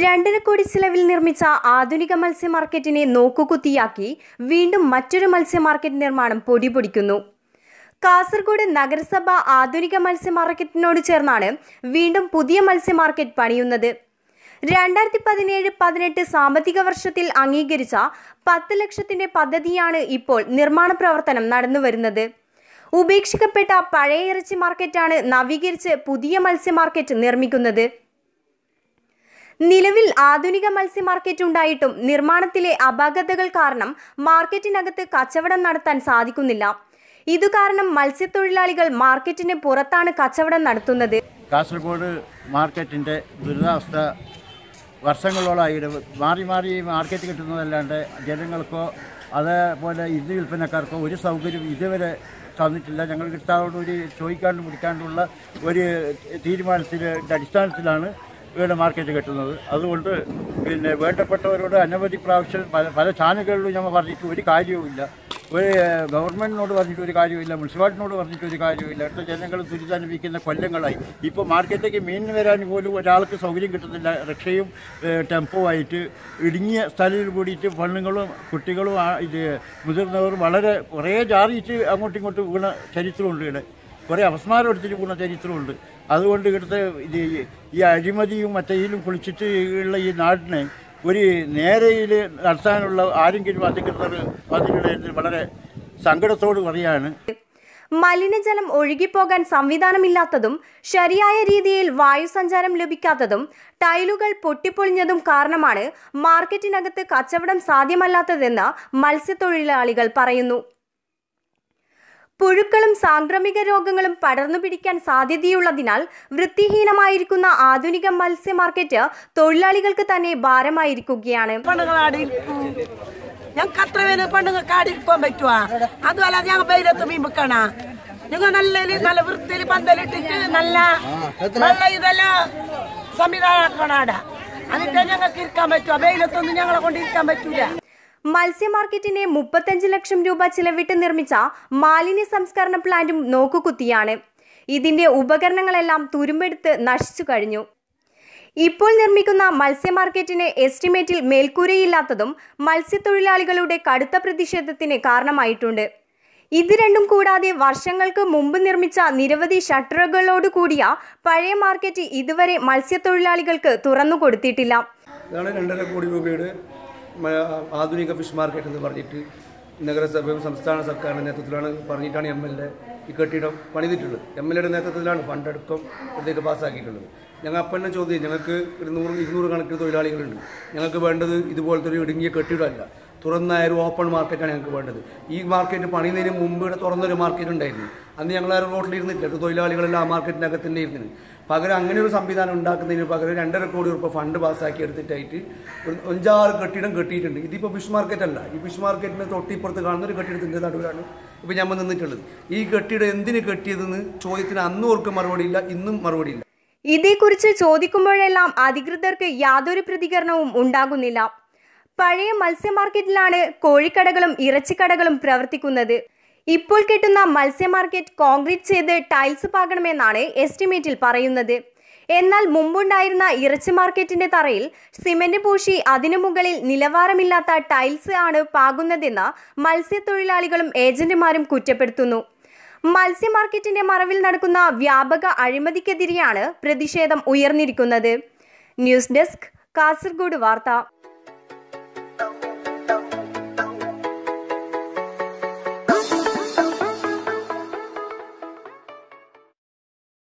രണ്ടര കോടി ചിലവിൽ നിർമ്മിച്ച ആധുനിക മത്സ്യ മാർക്കറ്റിനെ നോക്കുകുത്തിയാക്കി വീണ്ടും മറ്റൊരു മത്സ്യ മാർക്കറ്റ് നിർമ്മാണം പൊടിപൊടിക്കുന്നു. കാസർഗോഡ് നഗരസഭ ആധുനിക മത്സ്യ മാർക്കറ്റിനോട് ചേർന്നാണ് വീണ്ടും പുതിയ മത്സ്യ മാർക്കറ്റ് പണിയുന്നത്. രണ്ടായിരത്തി പതിനേഴ് പതിനെട്ട് സാമ്പത്തിക വർഷത്തിൽ അംഗീകരിച്ച പത്ത് ലക്ഷത്തിന്റെ പദ്ധതിയാണ് ഇപ്പോൾ നിർമ്മാണ പ്രവർത്തനം നടന്നുവരുന്നത് ഉപേക്ഷിക്കപ്പെട്ട പഴയ ഇറച്ചി മാർക്കറ്റാണ് നവീകരിച്ച് പുതിയ മത്സ്യ മാർക്കറ്റ് നിർമ്മിക്കുന്നത്. നിലവിൽ ആധുനിക മത്സ്യ മാർക്കറ്റ് ഉണ്ടായിട്ടും നിർമ്മാണത്തിലെ അപാകതകൾ കാരണം മാർക്കറ്റിനകത്ത് കച്ചവടം നടത്താൻ സാധിക്കുന്നില്ല. ഇതു കാരണം മത്സ്യത്തൊഴിലാളികൾ മാർക്കറ്റിന് പുറത്താണ് കച്ചവടം നടത്തുന്നത്. കാസർഗോഡ് മാർക്കറ്റിന്റെ ദുരിതാവസ്ഥ വർഷങ്ങളോളമായി മാറി മാറി മാർക്കറ്റ് കിട്ടുന്നതല്ലാണ്ട് ജനങ്ങൾക്കോ അതേപോലെ ഇത് വിൽപ്പനക്കാർക്കോ ഒരു സൗകര്യം ഇതുവരെ തന്നിട്ടില്ല. ഞങ്ങൾ കിട്ടാവുന്ന ഒരു ചോദിക്കാണ്ടും പിടിക്കാണ്ടുള്ള ഒരു തീരുമാനത്തിന്റെ അടിസ്ഥാനത്തിലാണ് ഇവിടെ മാർക്കറ്റ് കിട്ടുന്നത്. അതുകൊണ്ട് പിന്നെ വേണ്ടപ്പെട്ടവരോട് അനവധി പ്രാവശ്യം പല പല ചാനലുകളിലും ഞങ്ങൾ പറഞ്ഞിട്ട് ഒരു കാര്യവുമില്ല. ഒരു ഗവൺമെന്റിനോട് പറഞ്ഞിട്ട് ഒരു കാര്യമില്ല മുനിസിപ്പാലിറ്റിനോട് പറഞ്ഞിട്ട് ഒരു കാര്യമില്ല ഇവിടുത്തെ ജനങ്ങൾ ദുരിതനുഭവിക്കുന്ന കൊല്ലങ്ങളായി. ഇപ്പോൾ മാർക്കറ്റിലേക്ക് മീൻ വരാൻ പോലും ഒരാൾക്ക് സൗകര്യം കിട്ടുന്നില്ല. റിക്ഷയും ടെമ്പോ ആയിട്ട് ഇടുങ്ങിയ സ്ഥലത്തിൽ കൂടിയിട്ട് പെണ്ണുങ്ങളും കുട്ടികളും ഇത് മുതിർന്നവർ വളരെ കുറേ ജാറിയിട്ട് അങ്ങോട്ടും ഇങ്ങോട്ടും വീണ ചരിത്രമുണ്ട് ഇവിടെ. കുറേ അപസ്മാരം എടുത്തിട്ട് പോകുന്ന ചരിത്രമുണ്ട്. അതുകൊണ്ട് ഇവിടുത്തെ ഇത് ഈ അഴിമതിയും മറ്റേയിലും കുളിച്ചിട്ട് ഉള്ള ഈ നാടിനെ ഒരു നേരയിൽ നടത്താനുള്ള ആരെങ്കിലും അധികൃതർ അതിനുള്ള വളരെ സങ്കടത്തോട് പറയാണ്. മലിനജലം ഒഴുകിപ്പോകാൻ സംവിധാനമില്ലാത്തതും ശരിയായ രീതിയിൽ വായുസഞ്ചാരം ലഭിക്കാത്തതും ടൈലുകൾ പൊട്ടിപ്പൊളിഞ്ഞതും കാരണമാണ് മാർക്കറ്റിനകത്ത് കച്ചവടം സാധ്യമല്ലാത്തതെന്ന് മത്സ്യത്തൊഴിലാളികൾ പറയുന്നു. പുഴുക്കളും സാംക്രമിക രോഗങ്ങളും പടർന്നു പിടിക്കാൻ സാധ്യതയുള്ളതിനാൽ വൃത്തിഹീനമായിരിക്കുന്ന ആധുനിക മത്സ്യ മാർക്കറ്റ് തൊഴിലാളികൾക്ക് തന്നെ ഭാരമായിരിക്കുകയാണ്. ഞങ്ങൾക്ക് അത്ര പേര് പെണ്ണുങ്ങൾ ആടി പോകാൻ പറ്റുവാ. അതുമല്ല ഞങ്ങൾ വെയിലത്ത് മീൻ വെക്കണ ഞങ്ങൾ നല്ല നല്ല വൃത്തിയിൽ പന്തലിട്ടിട്ട് നല്ല വെള്ള ഇതെല്ലാം സംവിധാനം ആടാ എന്നിട്ട് ഞങ്ങൾക്ക് ഇരിക്കാൻ പറ്റുക വെയിലത്തൊന്നും ഞങ്ങളെ കൊണ്ട് ഇരിക്കാൻ പറ്റൂല. മത്സ്യ മാർക്കറ്റിനെ മുപ്പത്തഞ്ച് ലക്ഷം രൂപ ചിലവിട്ട് നിർമ്മിച്ച മാലിന്യ സംസ്കരണ പ്ലാന്റും നോക്കുകുത്തിയാണ്. ഇതിന്റെ ഉപകരണങ്ങളെല്ലാം തുരുമ്പെടുത്ത് നശിച്ചു കഴിഞ്ഞു. ഇപ്പോൾ നിർമ്മിക്കുന്ന മത്സ്യ മാർക്കറ്റിന് എസ്റ്റിമേറ്റിൽ മേൽക്കൂരയില്ലാത്തതും മത്സ്യത്തൊഴിലാളികളുടെ കടുത്ത പ്രതിഷേധത്തിന് കാരണമായിട്ടുണ്ട്. ഇത് രണ്ടും കൂടാതെ വർഷങ്ങൾക്ക് മുമ്പ് നിർമ്മിച്ച നിരവധി ഷട്ടറുകളോട് കൂടിയ പഴയ മാർക്കറ്റ് ഇതുവരെ മത്സ്യത്തൊഴിലാളികൾക്ക് തുറന്നു കൊടുത്തിട്ടില്ല കോടി രൂപയുടെ ആധുനിക ഫിഷ് മാർക്കറ്റ് എന്ന് പറഞ്ഞിട്ട് നഗരസഭയും സംസ്ഥാന സർക്കാരിന്റെ നേതൃത്വത്തിലാണ് പറഞ്ഞിട്ടാണ് എം എൽ എ ഈ കെട്ടിടം പണിതിട്ടുള്ളത് എം എൽ എയുടെ നേതൃത്വത്തിലാണ് ഫണ്ടടക്കം ഇവിടേക്ക് പാസ്സാക്കിയിട്ടുള്ളത്. ഞങ്ങൾ അപ്പം തന്നെ ചോദ്യം ഞങ്ങൾക്ക് ഒരു നൂറ് ഇരുന്നൂറ് കണക്കിന് തൊഴിലാളികളുണ്ട്. ഞങ്ങൾക്ക് വേണ്ടത് ഇതുപോലത്തെ ഒരു ഇടുങ്ങിയ കെട്ടിടമല്ല. തുറന്നായ ഒരു ഓപ്പൺ മാർക്കറ്റാണ് ഞങ്ങൾക്ക് വേണ്ടത്. ഈ മാർക്കറ്റ് പണിയുന്നതിന് മുമ്പ് ഇവിടെ തുറന്നൊരു മാർക്കറ്റ് ഉണ്ടായിരുന്നു. അന്ന് ഞങ്ങൾ ആ റോട്ടിൽ ഇരുന്നില്ല തൊഴിലാളികളെല്ലാം ആ മാർക്കറ്റിനകത്ത് തന്നെ ഇരുന്നത് പകരം അങ്ങനെ ഒരു സംവിധാനം ഉണ്ടാക്കുന്നതിന് പകരം രണ്ടര കോടി രൂപ ഫണ്ട് പാസ്സാക്കി എടുത്തിട്ടായിട്ട് ഒരു അഞ്ചാറ് കെട്ടിടം കെട്ടിയിട്ടുണ്ട്. ഇതിപ്പോൾ ഫിഷ് മാർക്കറ്റ് അല്ല. ഈ ഫിഷ് മാർക്കറ്റിന് തൊട്ടിപ്പുറത്ത് കാണുന്ന ഒരു കെട്ടിടത്തിന്റെ നടുവിലാണ് ഇപ്പോൾ ഞമ്മ നിന്നിട്ടുള്ളത് ഈ കെട്ടിടം എന്തിന് കെട്ടിയതെന്ന് ചോദ്യത്തിന് അന്നും അവർക്ക് മറുപടിയില്ല ഇന്നും മറുപടിയില്ല ഇതേക്കുറിച്ച് ചോദിക്കുമ്പോഴെല്ലാം അധികൃതർക്ക് യാതൊരു പ്രതികരണവും ഉണ്ടാകുന്നില്ല. പഴയ മത്സ്യ മാർക്കറ്റിലാണ് കോഴിക്കടകളും ഇറച്ചിക്കടകളും പ്രവർത്തിക്കുന്നത്. ഇപ്പോൾ കിട്ടുന്ന മത്സ്യ മാർക്കറ്റ് കോൺക്രീറ്റ് ചെയ്ത് ടൈൽസ് പാകണമെന്നാണ് എസ്റ്റിമേറ്റിൽ പറയുന്നത്. എന്നാൽ മുമ്പുണ്ടായിരുന്ന ഇറച്ചി മാർക്കറ്റിന്റെ തറയിൽ സിമന്റ് പൂശി അതിനു മുകളിൽ നിലവാരമില്ലാത്ത ടൈൽസ് ആണ് പാകുന്നതെന്ന് മത്സ്യത്തൊഴിലാളികളും ഏജന്റുമാരും കുറ്റപ്പെടുത്തുന്നു. മത്സ്യ മാർക്കറ്റിന്റെ മറവിൽ നടക്കുന്ന വ്യാപക അഴിമതിക്കെതിരെയാണ് പ്രതിഷേധം ഉയർന്നിരിക്കുന്നത്. ന്യൂസ് ഡെസ്ക് കാസർഗോഡ് വാർത്ത.